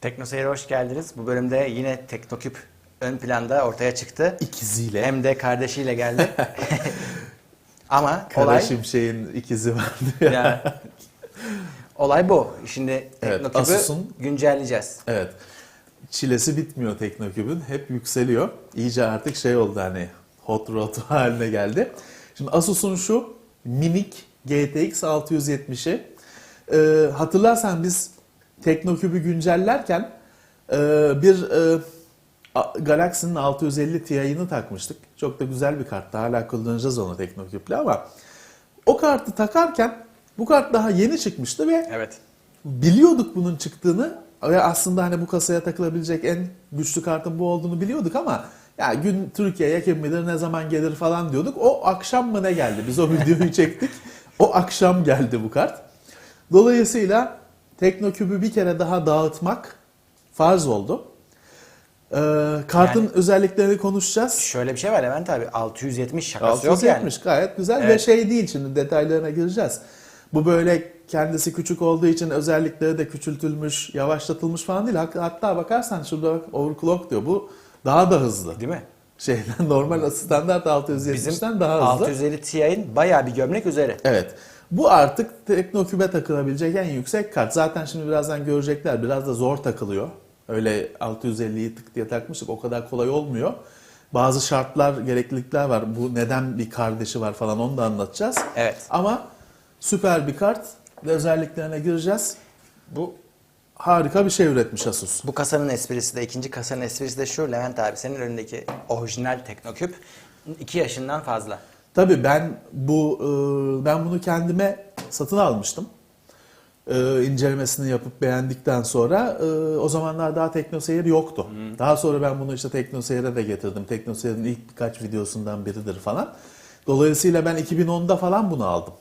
Teknoseyir'e hoş geldiniz. Bu bölümde yine Teknoküp ön planda ortaya çıktı. İkiziyle. Hem de kardeşiyle geldi. Ama Kara olay Şimşek'in ikizi vardı ya. yani, olay bu. Şimdi Evet, Teknoküp'ü Asus'un- güncelleyeceğiz. Evet. Çilesi bitmiyor Teknoküp'ün. Hep yükseliyor. İyice artık şey oldu hani hot rod haline geldi. Şimdi Asus'un şu minik GTX 670'i e, hatırlarsan biz Teknoküp'ü güncellerken e, bir e, Galaxy'nin 650 Ti'ini takmıştık. Çok da güzel bir karttı. Hala kullanacağız onu Teknoküp'le ama o kartı takarken bu kart daha yeni çıkmıştı ve Evet. biliyorduk bunun çıktığını ve aslında hani bu kasaya takılabilecek en güçlü kartın bu olduğunu biliyorduk ama ya gün Türkiye'ye kim bilir ne zaman gelir falan diyorduk. O akşam mı ne geldi? Biz o videoyu çektik. O akşam geldi bu kart. Dolayısıyla Teknoküp'ü bir kere daha dağıtmak farz oldu. Ee, kartın Yani- özelliklerini konuşacağız. Şöyle bir şey var Levent abi. 670 şakası yok 670 yani. gayet güzel ve Evet. şey değil şimdi detaylarına gireceğiz. Bu böyle kendisi küçük olduğu için özellikleri de küçültülmüş, yavaşlatılmış falan değil. Hatta bakarsan şurada bak overclock diyor. Bu daha da hızlı. Değil mi? Şeyden normal standart 670'den Bizim daha hızlı. 650 Ti'nin bayağı bir gömlek üzeri. Evet. Bu artık Teknoküp'e takılabilecek en yüksek kart. Zaten şimdi birazdan görecekler. Biraz da zor takılıyor. Öyle 650'yi tık diye takmıştık. O kadar kolay olmuyor. Bazı şartlar, gereklilikler var. Bu neden bir kardeşi var falan onu da anlatacağız. Evet. Ama süper bir kart ve özelliklerine gireceğiz. Bu Harika bir şey üretmiş Asus. Bu kasanın esprisi de, ikinci kasanın esprisi de şu Levent abi senin önündeki orijinal Teknoküp 2 yaşından fazla. Tabii ben bu e, ben bunu kendime satın almıştım. E, incelemesini yapıp beğendikten sonra e, o zamanlar daha TeknoSeyir yoktu. Daha sonra ben bunu işte TeknoSeyir'e de getirdim. TeknoSeyir'in ilk birkaç videosundan biridir falan. Dolayısıyla ben 2010'da falan bunu aldım.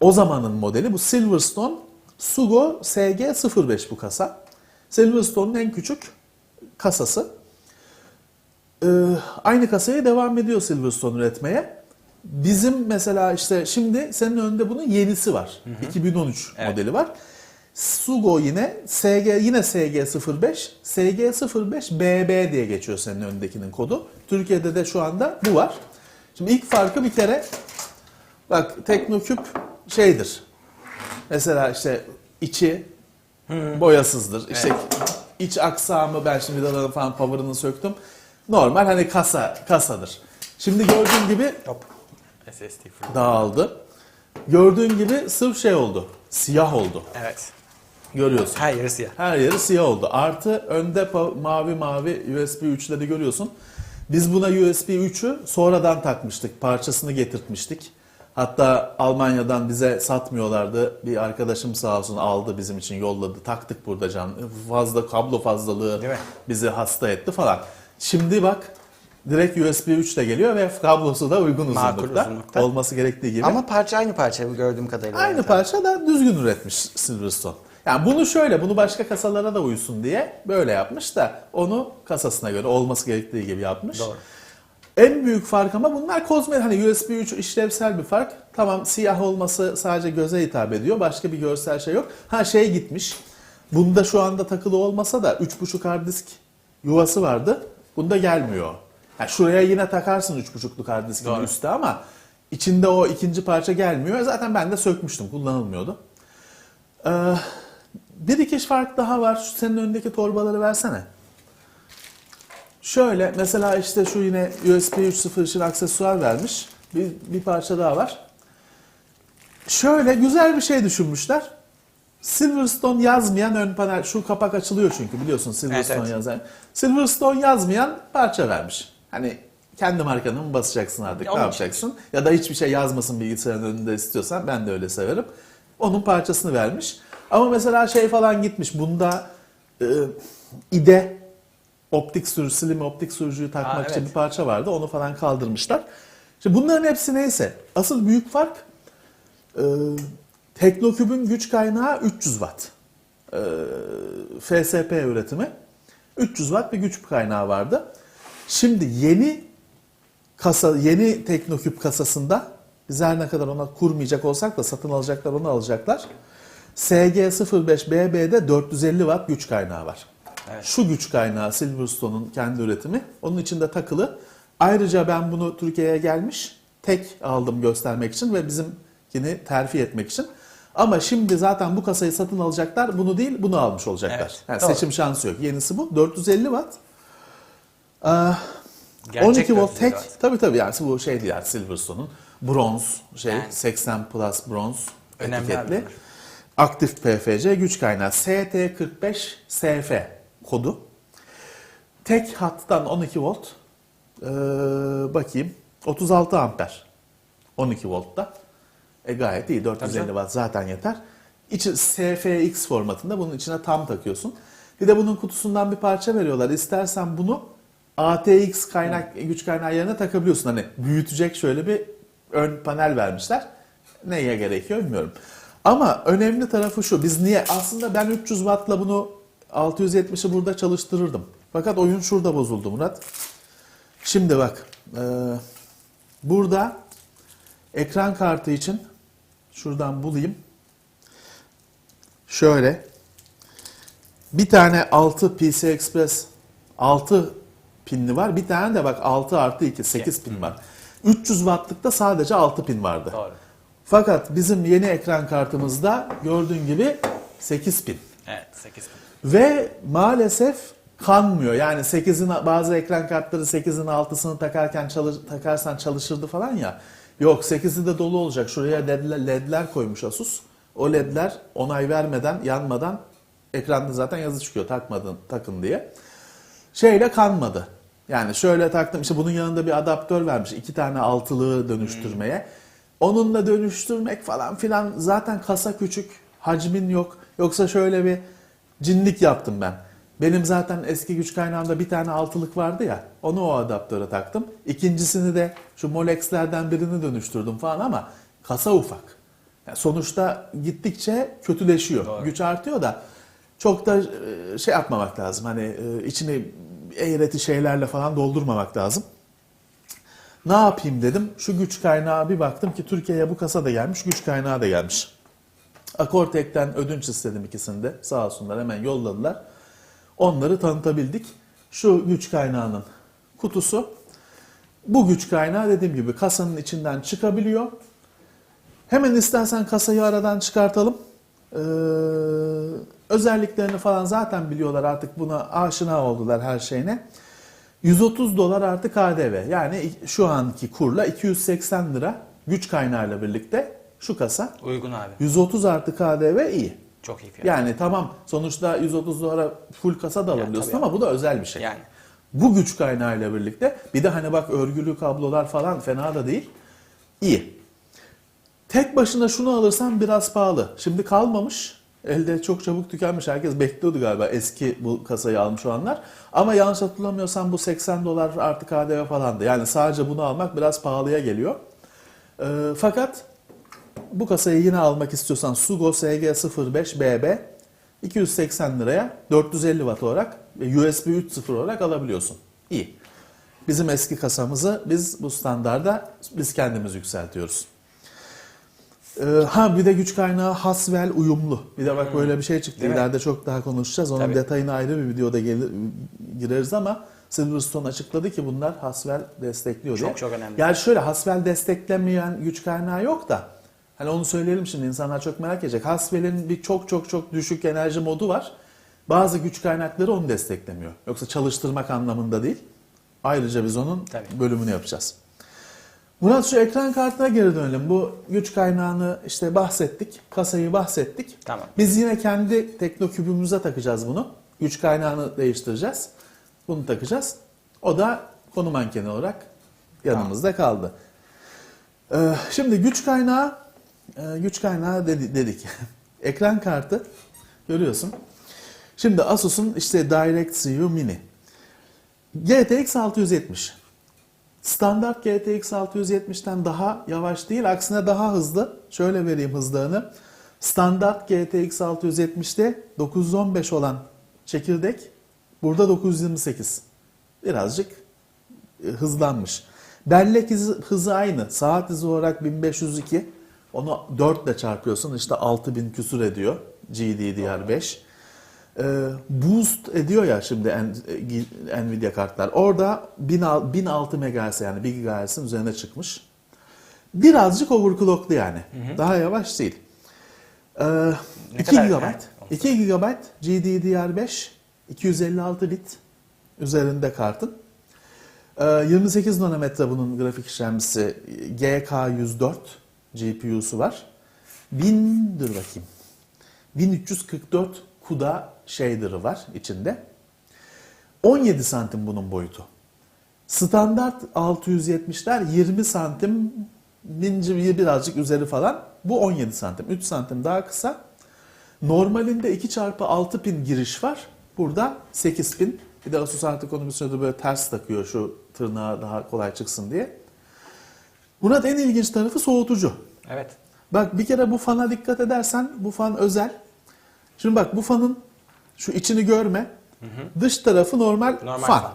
O zamanın modeli bu Silverstone Sugo SG05 bu kasa. Silverstone'un en küçük kasası. Ee, aynı kasaya devam ediyor Silverstone üretmeye. Bizim mesela işte şimdi senin önünde bunun yenisi var. 2013 Evet. modeli var. Sugo yine SG yine SG05, SG05BB diye geçiyor senin önündekinin kodu. Türkiye'de de şu anda bu var. Şimdi ilk farkı bir kere bak Teknoküp şeydir. Mesela işte içi boyasızdır. İşte iç aksamı ben şimdi vidaların falan power'ını söktüm. Normal hani kasa kasadır. Şimdi gördüğün gibi Hop. Dağıldı. Gördüğün gibi sırf şey oldu. Siyah oldu. Evet. Görüyorsun. Her yeri siyah. Her yeri siyah oldu. Artı önde mavi mavi USB 3'leri görüyorsun. Biz buna USB 3'ü sonradan takmıştık. Parçasını getirtmiştik. Hatta Almanya'dan bize satmıyorlardı. Bir arkadaşım sağ olsun aldı bizim için yolladı. Taktık burada can. Fazla kablo fazlalığı bizi hasta etti falan. Şimdi bak direkt USB 3 ile geliyor ve kablosu da uygun Makul uzunlukta. uzunlukta. Olması gerektiği gibi. Ama parça aynı parça bu gördüğüm kadarıyla. Aynı abi. parça da düzgün üretmiş Silverstone. Yani bunu şöyle, bunu başka kasalara da uysun diye böyle yapmış da onu kasasına göre olması gerektiği gibi yapmış. Doğru. En büyük fark ama bunlar kozmetik. Hani USB 3 işlevsel bir fark. Tamam siyah olması sadece göze hitap ediyor. Başka bir görsel şey yok. Ha şey gitmiş. Bunda şu anda takılı olmasa da 3.5 hard disk yuvası vardı. Bunda gelmiyor. Yani şuraya yine takarsın 3.5'luk hard diskin Doğru. üstte ama içinde o ikinci parça gelmiyor. Zaten ben de sökmüştüm. Kullanılmıyordu. Ee, bir iki fark daha var. Şu senin önündeki torbaları versene. Şöyle mesela işte şu yine USB 3.0 için aksesuar vermiş. Bir, bir parça daha var. Şöyle güzel bir şey düşünmüşler. Silverstone yazmayan ön panel, şu kapak açılıyor çünkü biliyorsun Silverstone Evet, evet. yazan. Silverstone yazmayan parça vermiş. Hani kendi markanı mı basacaksın artık Ya ne yapacaksın? Ya da hiçbir şey yazmasın bilgisayarın önünde istiyorsan ben de öyle severim. Onun parçasını vermiş. Ama mesela şey falan gitmiş bunda e, ide optik sürücü, slim optik sürücüyü takmak Aa, için evet. bir parça vardı. Onu falan kaldırmışlar. Şimdi bunların hepsi neyse. Asıl büyük fark e, Teknoküp'ün güç kaynağı 300 watt. E, FSP üretimi. 300 watt bir güç kaynağı vardı. Şimdi yeni kasa yeni Teknoküp kasasında biz her ne kadar ona kurmayacak olsak da satın alacaklar onu alacaklar. SG05BB'de 450 watt güç kaynağı var. Evet. Şu güç kaynağı Silverstone'un kendi üretimi. Onun içinde takılı. Ayrıca ben bunu Türkiye'ye gelmiş tek aldım göstermek için ve bizimkini terfi etmek için. Ama şimdi zaten bu kasayı satın alacaklar. Bunu değil bunu almış olacaklar. Evet, yani doğru. seçim şansı yok. Yenisi bu. 450 watt. Aa, Gerçek 12 volt 450 tek. watt. Tabii tabii yani bu şey değil yani Silverstone'un bronz şey Yani. 80 plus bronz Önemli etiketli. abi Aktif PFC güç kaynağı ST45SF kodu. Tek hattan 12 volt. Ee, bakayım 36 amper. 12 voltta. E gayet iyi 450 Tabii watt zaten yeter. İçi SFX formatında bunun içine tam takıyorsun. Bir de bunun kutusundan bir parça veriyorlar. İstersen bunu ATX kaynak güç kaynağı yerine takabiliyorsun. Hani büyütecek şöyle bir ön panel vermişler. Neye gerekiyor bilmiyorum. Ama önemli tarafı şu. Biz niye aslında ben 300 wattla bunu 670'i burada çalıştırırdım. Fakat oyun şurada bozuldu Murat. Şimdi bak. e, burada ekran kartı için şuradan bulayım. Şöyle bir tane 6 PC Express 6 pinli var. Bir tane de bak 6 artı 2 8 pin var. 300 wattlıkta sadece 6 pin vardı. Doğru. Fakat bizim yeni ekran kartımızda gördüğün gibi 8 pin. Evet 8 Ve maalesef kanmıyor. Yani 8'in bazı ekran kartları 8'in 6'sını takarken çalış, takarsan çalışırdı falan ya. Yok 8'i de dolu olacak. Şuraya ledler, ledler koymuş Asus. O ledler onay vermeden, yanmadan ekranda zaten yazı çıkıyor takmadın, takın diye. Şeyle kanmadı. Yani şöyle taktım işte bunun yanında bir adaptör vermiş. iki tane altılığı dönüştürmeye. Onunla dönüştürmek falan filan zaten kasa küçük, hacmin yok. Yoksa şöyle bir cinlik yaptım ben. Benim zaten eski güç kaynağımda bir tane altılık vardı ya. Onu o adaptöre taktım. İkincisini de şu Molex'lerden birini dönüştürdüm falan ama kasa ufak. Yani sonuçta gittikçe kötüleşiyor. Doğru. Güç artıyor da çok da e, şey yapmamak lazım. Hani e, içini eğreti şeylerle falan doldurmamak lazım. Ne yapayım dedim. Şu güç kaynağı bir baktım ki Türkiye'ye bu kasa da gelmiş, güç kaynağı da gelmiş. Akortek'ten ödünç istedim ikisini de. Sağ olsunlar hemen yolladılar. Onları tanıtabildik. Şu güç kaynağının kutusu. Bu güç kaynağı dediğim gibi kasanın içinden çıkabiliyor. Hemen istersen kasayı aradan çıkartalım. Ee, özelliklerini falan zaten biliyorlar artık buna aşina oldular her şeyine. 130 dolar artı KDV yani şu anki kurla 280 lira güç kaynağıyla birlikte şu kasa. Uygun abi. 130 artı KDV iyi. Çok iyi fiyat. Yani tamam sonuçta 130 dolara full kasa da alabiliyorsun tabii. ama bu da özel bir şey. Yani. Bu güç kaynağıyla birlikte bir de hani bak örgülü kablolar falan fena da değil. İyi. Tek başına şunu alırsan biraz pahalı. Şimdi kalmamış. Elde çok çabuk tükenmiş. Herkes bekliyordu galiba eski bu kasayı almış olanlar. Ama yanlış hatırlamıyorsam bu 80 dolar artı KDV falandı. Yani sadece bunu almak biraz pahalıya geliyor. Ee, fakat bu kasayı yine almak istiyorsan Sugo SG05BB 280 liraya 450 watt olarak USB 3.0 olarak alabiliyorsun. İyi. Bizim eski kasamızı biz bu standarda biz kendimiz yükseltiyoruz. Ee, ha bir de güç kaynağı Haswell uyumlu. Bir de bak böyle bir şey çıktı. Değil mi? İleride çok daha konuşacağız. Onun Tabii. detayına ayrı bir videoda gelir, gireriz ama Silverstone açıkladı ki bunlar Haswell destekliyor diye. Çok çok önemli. Yani şöyle Haswell desteklemeyen güç kaynağı yok da hani onu söyleyelim şimdi insanlar çok merak edecek. Haswell'in bir çok çok çok düşük enerji modu var. Bazı güç kaynakları onu desteklemiyor. Yoksa çalıştırmak anlamında değil. Ayrıca biz onun Tabii. bölümünü yapacağız. Murat şu ekran kartına geri dönelim. Bu güç kaynağını işte bahsettik. Kasayı bahsettik. Tamam. Biz yine kendi teknokübümüze takacağız bunu. Güç kaynağını değiştireceğiz. Bunu takacağız. O da konu mankeni olarak yanımızda kaldı. Ee, şimdi güç kaynağı e, güç kaynağı dedi- dedik. Ekran kartı görüyorsun. Şimdi Asus'un işte DirectCU Mini. GTX 670. Standart GTX 670'ten daha yavaş değil, aksine daha hızlı. Şöyle vereyim hızlarını. Standart GTX 670'te 915 olan çekirdek burada 928. Birazcık e, hızlanmış. Bellek hızı, aynı. Saat hızı olarak 1502. Onu 4 ile çarpıyorsun işte 6000 küsur ediyor GDDR5. E, boost ediyor ya şimdi en- Nvidia kartlar. Orada 1000 1006 MHz yani 1 GHz'in üzerine çıkmış. Birazcık overclocklu yani. Daha yavaş değil. Ee, 2 kadar? GB. Ha, 2 GB GDDR5 256 bit üzerinde kartın. Ee, 28 nanometre bunun grafik işlemcisi GK104 GPU'su var. 1000 dur bakayım. 1344 CUDA shader'ı var içinde. 17 santim bunun boyutu. Standart 670'ler 20 santim minci birazcık üzeri falan. Bu 17 santim. 3 santim daha kısa. Normalinde 2 çarpı 6 pin giriş var. Burada 8 pin. Bir de Asus artık onu bir süredir böyle ters takıyor şu tırnağa daha kolay çıksın diye. Murat en ilginç tarafı soğutucu. Evet. Bak bir kere bu fana dikkat edersen bu fan özel. Şimdi bak bu fanın şu içini görme. Dış tarafı normal, Normal fan. fan.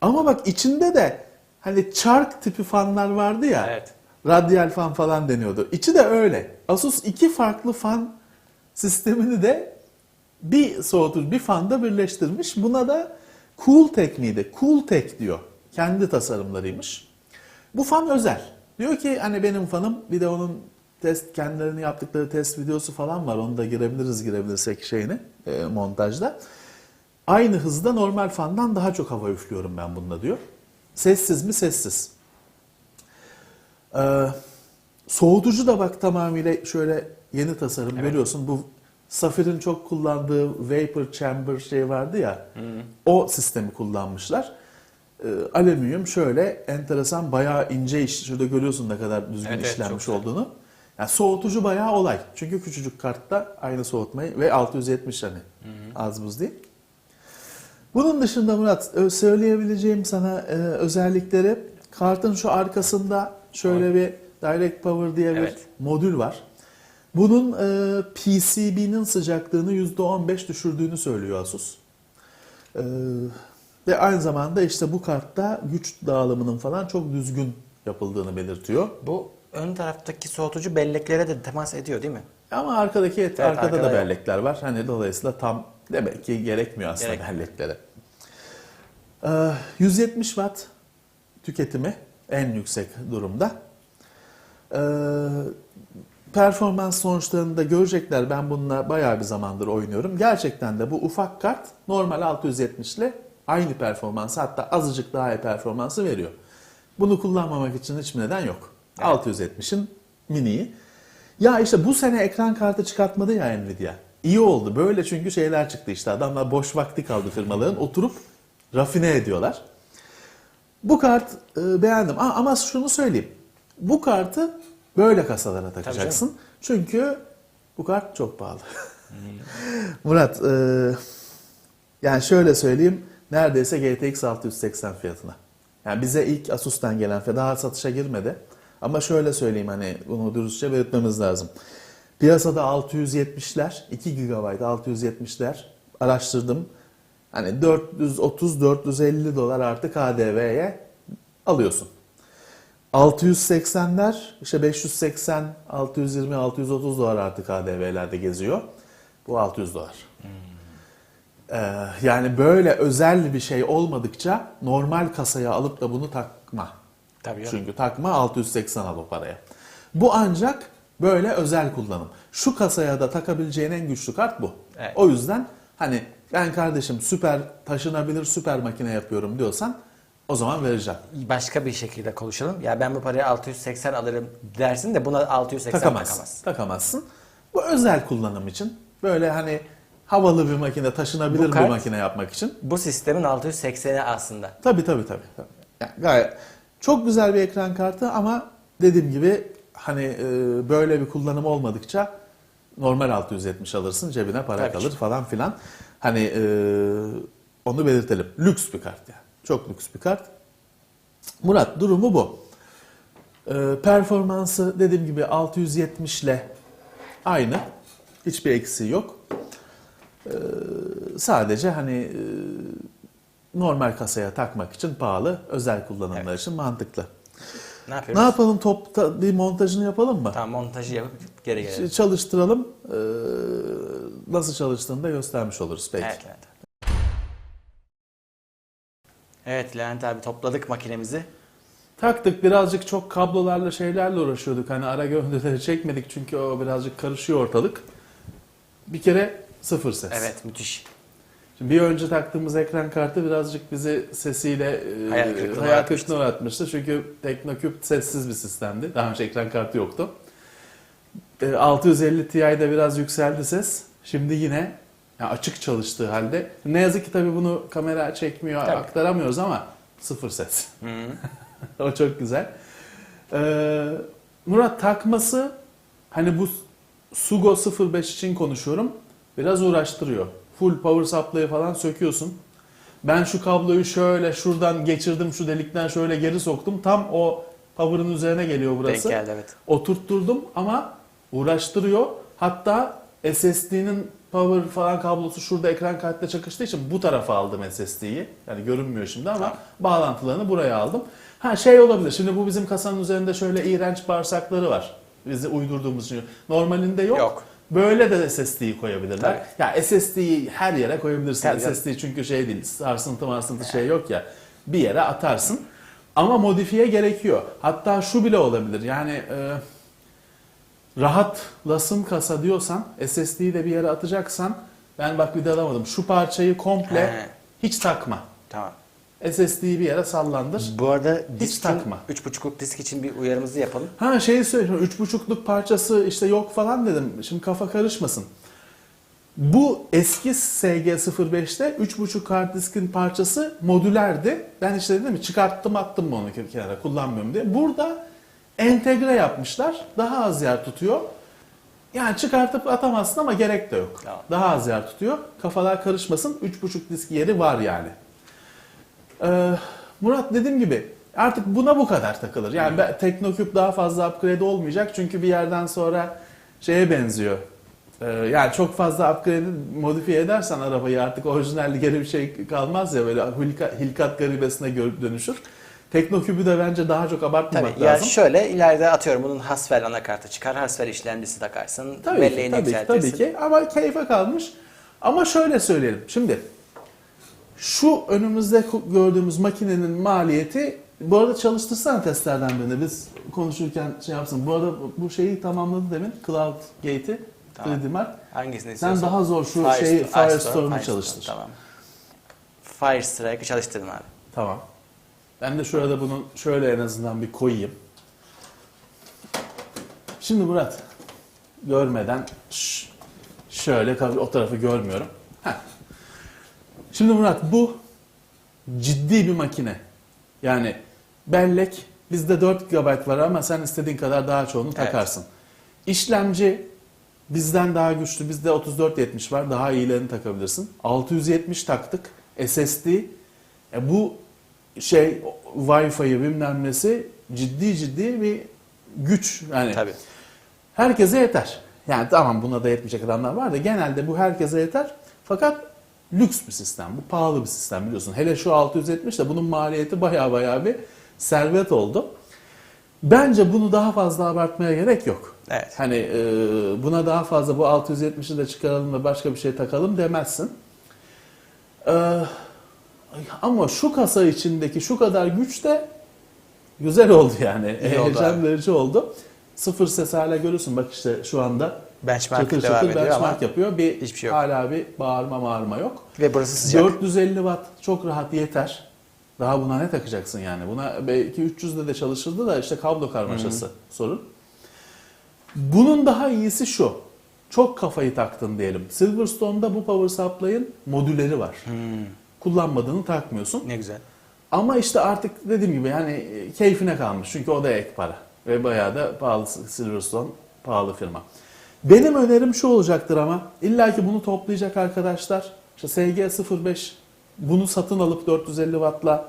Ama bak içinde de hani çark tipi fanlar vardı ya. Evet. Radyal fan falan deniyordu. İçi de öyle. Asus iki farklı fan sistemini de bir soğutucu, bir fanda birleştirmiş. Buna da Cool tekniği Cool Tech diyor. Kendi tasarımlarıymış. Bu fan özel. Diyor ki hani benim fanım bir de onun test kendilerini yaptıkları test videosu falan var. Onu da girebiliriz girebilirsek şeyini e, montajda. Aynı hızda normal fandan daha çok hava üflüyorum ben bununla diyor. Sessiz mi? Sessiz. Ee, soğutucu da bak tamamıyla şöyle yeni tasarım görüyorsun. Bu Safir'in çok kullandığı vapor chamber şey vardı ya. O sistemi kullanmışlar. Ee, alüminyum şöyle enteresan bayağı ince iş. Şurada görüyorsun ne kadar düzgün Evet, evet, işlenmiş güzel. olduğunu. Yani soğutucu bayağı olay. Çünkü küçücük kartta aynı soğutmayı ve 670 hani az buz değil. Bunun dışında Murat söyleyebileceğim sana e, özellikleri kartın şu arkasında şöyle bir Direct Power diye bir Evet. modül var. Bunun e, PCB'nin sıcaklığını %15 düşürdüğünü söylüyor Asus. E, ve aynı zamanda işte bu kartta güç dağılımının falan çok düzgün yapıldığını belirtiyor. Bu ön taraftaki soğutucu belleklere de temas ediyor değil mi? Ama arkadaki et, Evet, arkada arkada da yok. bellekler var. Hani dolayısıyla tam demek ki gerekmiyor aslında Gerekmiyor. belleklere. Ee, 170 watt tüketimi en yüksek durumda. Ee, performans sonuçlarını da görecekler. Ben bununla bayağı bir zamandır oynuyorum. Gerçekten de bu ufak kart normal 670 ile aynı performansı hatta azıcık daha iyi performansı veriyor. Bunu kullanmamak için hiçbir neden yok. 670'in miniyi. Ya işte bu sene ekran kartı çıkartmadı ya Nvidia. İyi oldu. Böyle çünkü şeyler çıktı işte. Adamlar boş vakti kaldı firmaların. Oturup rafine ediyorlar. Bu kart e, beğendim. Aa, ama şunu söyleyeyim. Bu kartı böyle kasalara takacaksın. Çünkü bu kart çok pahalı. Murat, e, yani şöyle söyleyeyim. Neredeyse GTX 680 fiyatına. Yani bize ilk Asus'tan gelen fiyat daha satışa girmedi. Ama şöyle söyleyeyim hani bunu dürüstçe belirtmemiz lazım. Piyasada 670'ler, 2 GB 670'ler araştırdım. Hani 430-450 dolar artı KDV'ye alıyorsun. 680'ler işte 580, 620, 630 dolar artı KDV'lerde geziyor. Bu 600 dolar. Ee, yani böyle özel bir şey olmadıkça normal kasaya alıp da bunu takma. Tabii ya. Çünkü takma 680 al o paraya. Bu ancak böyle özel kullanım. Şu kasaya da takabileceğin en güçlü kart bu. Evet. O yüzden hani ben kardeşim süper taşınabilir süper makine yapıyorum diyorsan o zaman vereceğim. Başka bir şekilde konuşalım. Ya ben bu parayı 680 alırım dersin de buna 680 Takamazsın. takamaz. Takamazsın. Bu özel kullanım için. Böyle hani havalı bir makine, taşınabilir Bu bir kart- makine yapmak için. Bu sistemin 680'i aslında. Tabii tabii tabii. tabii. Yani gayet çok güzel bir ekran kartı ama dediğim gibi hani e, böyle bir kullanım olmadıkça normal 670 alırsın cebine para Tabii kalır ki. falan filan. Hani e, onu belirtelim. Lüks bir kart yani. Çok lüks bir kart. Murat durumu bu. E, performansı dediğim gibi 670 ile aynı. Hiçbir eksiği yok. E, sadece hani e, normal kasaya takmak için pahalı, özel kullanımlar için mantıklı. Ne yapıyoruz? Ne yapalım topta bir montajını yapalım mı? Tamam montajı yapıp geri gelelim. Çalıştıralım. Ee, nasıl çalıştığını da göstermiş oluruz belki. Evet abi. Evet Levent abi topladık makinemizi. Taktık birazcık çok kablolarla şeylerle uğraşıyorduk. Hani ara görüntüleri çekmedik çünkü o birazcık karışıyor ortalık. Bir kere sıfır ses. Evet müthiş. Şimdi bir önce taktığımız ekran kartı birazcık bizi sesiyle e, Hayal kırıklığına hayal uğratmıştı. kırıklığına uğratmıştı. Çünkü Teknoküp sessiz bir sistemdi. Daha önce ekran kartı yoktu. E, 650 Ti'de biraz yükseldi ses. Şimdi yine yani açık çalıştığı halde. Ne yazık ki tabii bunu kamera çekmiyor, Tabii. aktaramıyoruz ama sıfır ses. Hı. o çok güzel. Ee, Murat takması hani bu Sugo 05 için konuşuyorum. Biraz uğraştırıyor. Full power supply'ı falan söküyorsun. Ben şu kabloyu şöyle şuradan geçirdim şu delikten şöyle geri soktum. Tam o power'ın üzerine geliyor Denk burası. geldi evet. Oturtturdum ama uğraştırıyor. Hatta SSD'nin power falan kablosu şurada ekran kartla çakıştığı için bu tarafa aldım SSD'yi. Yani görünmüyor şimdi ama Tamam. bağlantılarını buraya aldım. Ha şey olabilir. Şimdi bu bizim kasanın üzerinde şöyle iğrenç bağırsakları var. Bizi uydurduğumuz için. Normalinde yok. Yok. Böyle de SSD'yi koyabilirler. Ya SSD'yi her yere koyabilirsin. Canım. SSD çünkü şey değil. Sarsıntı marsıntı şey yok ya. Bir yere atarsın. Ama modifiye gerekiyor. Hatta şu bile olabilir. Yani e, rahatlasın kasa diyorsan SSD'yi de bir yere atacaksan ben bak vidalamadım. Şu parçayı komple He. hiç takma. Tamam. SSD'yi bir yere sallandır. Bu arada Hiç takma. 3.5'luk disk için bir uyarımızı yapalım. Ha şeyi söyleyeyim. Üç buçukluk parçası işte yok falan dedim. Şimdi kafa karışmasın. Bu eski SG05'te 3.5 hard diskin parçası modülerdi. Ben işte dedim mi çıkarttım attım onu kenara kullanmıyorum diye. Burada entegre yapmışlar. Daha az yer tutuyor. Yani çıkartıp atamazsın ama gerek de yok. Daha az yer tutuyor. Kafalar karışmasın. 3.5 disk yeri var yani. Ee, Murat dediğim gibi artık buna bu kadar takılır. Yani ben, Teknoküp daha fazla upgrade olmayacak çünkü bir yerden sonra şeye benziyor. Ee, yani çok fazla upgrade modifiye edersen arabayı artık orijinalli geri bir şey kalmaz ya böyle hilka, hilkat garibesine dönüşür. Teknoküpü de bence daha çok abartmamak Tabii lazım. şöyle ileride atıyorum bunun Haswell anakartı çıkar. Haswell işlemcisi takarsın. Tabii belleğini tabii ki, yükseltirsin. tabii ki. Ama keyfe kalmış. Ama şöyle söyleyelim. Şimdi şu önümüzde gördüğümüz makinenin maliyeti bu arada çalıştırsana testlerden birini. Biz konuşurken şey yapsın. Bu arada bu şeyi tamamladı demin. Cloud Gate'i. Tamam. 3D Mark. Hangisini Sen istiyorsan. daha zor şu Firestore- şeyi Firestorm, Firestorm'u Firestorm, çalıştır. Tamam. Firestrike'ı çalıştırın abi. Tamam. Ben de şurada bunu şöyle en azından bir koyayım. Şimdi Murat görmeden şöyle o tarafı görmüyorum. Heh. Şimdi Murat bu ciddi bir makine. Yani bellek bizde 4 GB var ama sen istediğin kadar daha çoğunu Evet. takarsın. İşlemci bizden daha güçlü. Bizde 3470 var. Daha iyilerini takabilirsin. 670 taktık. SSD. E bu şey Wi-Fi'yi bilmem nesi ciddi ciddi bir güç. Yani Tabii. herkese yeter. Yani tamam buna da yetmeyecek adamlar var da genelde bu herkese yeter. Fakat lüks bir sistem. Bu pahalı bir sistem biliyorsun. Hele şu 670 de bunun maliyeti baya baya bir servet oldu. Bence bunu daha fazla abartmaya gerek yok. Evet. Hani e, buna daha fazla bu 670'i de çıkaralım da başka bir şey takalım demezsin. E, ama şu kasa içindeki şu kadar güç de güzel oldu yani. Heyecan verici oldu. Sıfır ses hala görüyorsun. Bak işte şu anda Benchmark çatır devam çatır ediyor ama benchmark yapıyor. Bir, hiçbir şey yok. Hala bir bağırma bağırma yok. ve burası sıcak. 450 watt çok rahat yeter. Daha buna ne takacaksın yani? Buna belki 300'de de çalışırdı da işte kablo karmaşası sorun. Bunun daha iyisi şu. Çok kafayı taktın diyelim. Silverstone'da bu power supply'ın modülleri var. Hmm, Kullanmadığını takmıyorsun. ne güzel. Ama işte artık dediğim gibi yani e, keyfine kalmış. Çünkü o da ek para. Ve bayağı da pahalı Silverstone pahalı firma. Benim önerim şu olacaktır ama illa ki bunu toplayacak arkadaşlar. İşte SG05 bunu satın alıp 450 wattla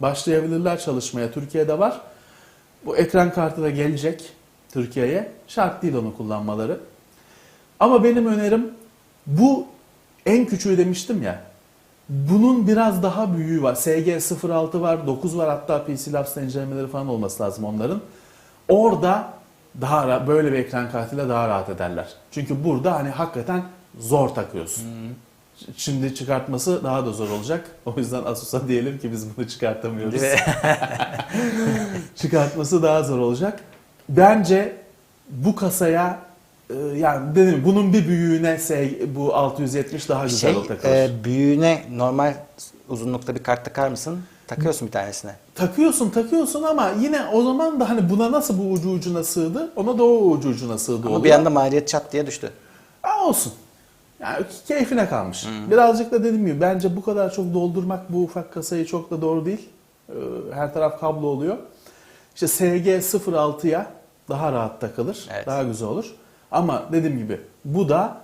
başlayabilirler çalışmaya. Türkiye'de var. Bu ekran kartı da gelecek Türkiye'ye. Şart değil onu kullanmaları. Ama benim önerim bu en küçüğü demiştim ya. Bunun biraz daha büyüğü var. SG06 var, 9 var hatta PC Labs'ta incelemeleri falan olması lazım onların. Orada daha böyle bir ekran kartıyla daha rahat ederler. Çünkü burada hani hakikaten zor takıyorsun. Şimdi çıkartması daha da zor olacak. O yüzden Asus'a diyelim ki biz bunu çıkartamıyoruz. Çıkartması daha zor olacak. Bence bu kasaya e, yani dedim bunun bir büyüğüne bu 670 daha güzel şey, takılır. e, büyüğüne normal uzunlukta bir kart takar mısın? Takıyorsun bir tanesine. Takıyorsun takıyorsun ama yine o zaman da hani buna nasıl bu ucu ucuna sığdı ona da o ucu ucuna sığdı Ama oluyor. bir anda maliyet çat diye düştü. Ha, olsun. Yani keyfine kalmış. Birazcık da dediğim gibi bence bu kadar çok doldurmak bu ufak kasayı çok da doğru değil. Ee, Her taraf kablo oluyor. İşte SG06'ya daha rahat takılır. Evet. Daha güzel olur. Ama dediğim gibi bu da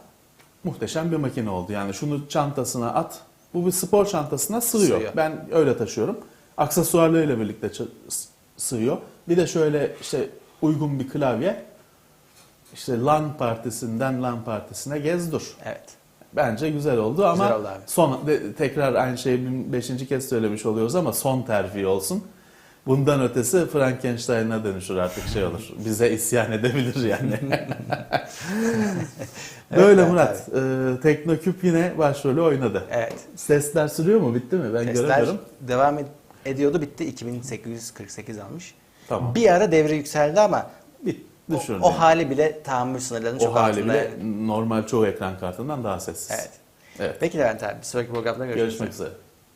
muhteşem bir makine oldu. Yani şunu çantasına at. Bu bir spor çantasına sığıyor. Sığıyor. Ben öyle taşıyorum. Aksesuarlarıyla birlikte sığıyor. Bir de şöyle işte uygun bir klavye. İşte LAN partisinden LAN partisine gez dur. Evet. Bence güzel oldu ama Güzel oldu abi. son de- tekrar aynı şeyi bin- beşinci kez söylemiş oluyoruz ama son terfi olsun. Bundan ötesi Frankenstein'a dönüşür artık şey olur. Bize isyan edebilir yani. Böyle evet Murat. E, Teknoküp yine başrolü oynadı. Evet. Sesler sürüyor mu? Bitti mi? Ben Testler göremiyorum. devam ed- ediyordu bitti. 2848 almış. Tamam. Bir ara devre yükseldi ama Bit, o, o yani. hali bile tahammül sınırlarının o çok hali altında. bile normal çoğu ekran kartından daha sessiz. Evet. Evet. Peki Levent abi bir sonraki programda görüşürüz. Görüşmek üzere.